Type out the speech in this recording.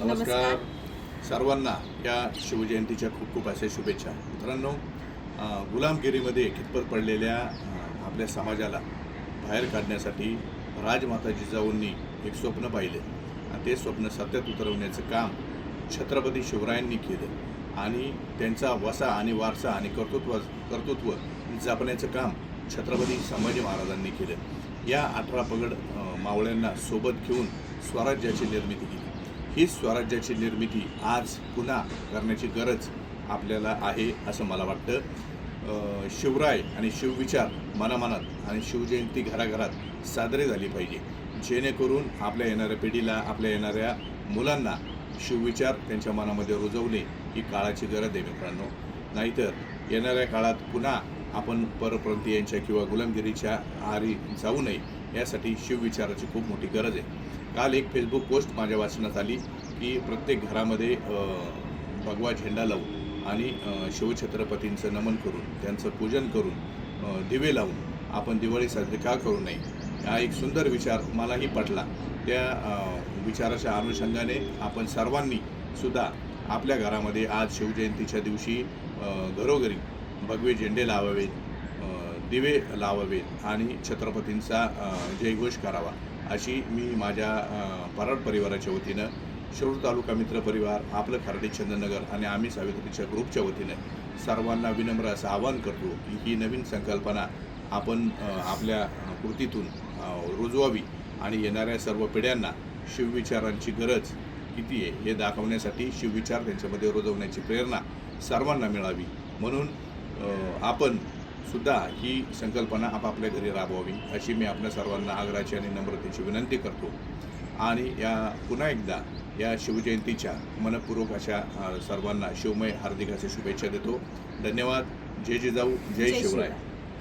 नमस्कार. सर्वांना या शिवजयंतीच्या खूप खूप अशा शुभेच्छा. मित्रांनो गुलामगिरीमध्ये खितपत पडलेल्या आपल्या समाजाला बाहेर काढण्यासाठी राजमाता जिजाऊंनी एक स्वप्न पाहिले. आणि ते स्वप्न सत्यात उतरवण्याचं काम छत्रपती शिवरायांनी केलं. आणि त्यांचा वसा आणि वारसा आणि कर्तृत्व कर्तृत्व जपण्याचं काम छत्रपती संभाजी महाराजांनी केलं. या अठरा पगड मावळ्यांना सोबत घेऊन स्वराज्याची निर्मिती केली. ही स्वराज्याची निर्मिती आज पुन्हा करण्याची गरज आपल्याला आहे असं मला वाटतं. शिवराय आणि शिवविचार मनामनात आणि शिवजयंती घराघरात साजरी झाली पाहिजे. जेणेकरून आपल्या येणाऱ्या पिढीला आपल्या येणाऱ्या मुलांना शिवविचार त्यांच्या मनामध्ये रुजवणे ही काळाची गरज आहे मित्रांनो. नाहीतर येणाऱ्या काळात पुन्हा आपण परप्रांतीयांच्या किंवा गुलामगिरीच्या आहारी जाऊ नये. यासाठी शिवविचाराची खूप मोठी गरज आहे. काल एक फेसबुक पोस्ट माझ्या वाचनात आली की प्रत्येक घरामध्ये भगवा झेंडा लावून आणि शिवछत्रपतींचं नमन करून त्यांचं पूजन करून दिवे लावून आपण दिवाळी साजरी का करू नये? हा एक सुंदर विचार मलाही पटला. त्या विचाराच्या अनुषंगाने आपण सर्वांनी सुद्धा आपल्या घरामध्ये आज शिवजयंतीच्या दिवशी घरोघरी भगवे झेंडे लावावेत. दिवे लावावेत आणि छत्रपतींचा जयघोष करावा अशी मी माझ्या पराड परिवाराच्या वतीनं शिरूर तालुका मित्र परिवार आपलं खराडी चंदनगर आणि आम्ही सावित्रीच्या ग्रुपच्या वतीनं सर्वांना विनम्र असं आवाहन करतो की ही नवीन संकल्पना आपण आपल्या कृतीतून रुजवावी आणि येणाऱ्या सर्व पिढ्यांना शिवविचारांची गरज किती आहे हे दाखवण्यासाठी शिवविचार त्यांच्यामध्ये रुजवण्याची प्रेरणा सर्वांना मिळावी. म्हणून आपण सुद्धा ही संकल्पना आपापल्या घरी राबवावी अशी मी आपल्या सर्वांना आग्रहाची आणि नम्रतेची विनंती करतो. आणि या पुन्हा एकदा या शिवजयंतीच्या मनपूर्वक अशा सर्वांना शिवमय हार्दिक अशा शुभेच्छा देतो. धन्यवाद. जय जिजाऊ. जय शिवराय.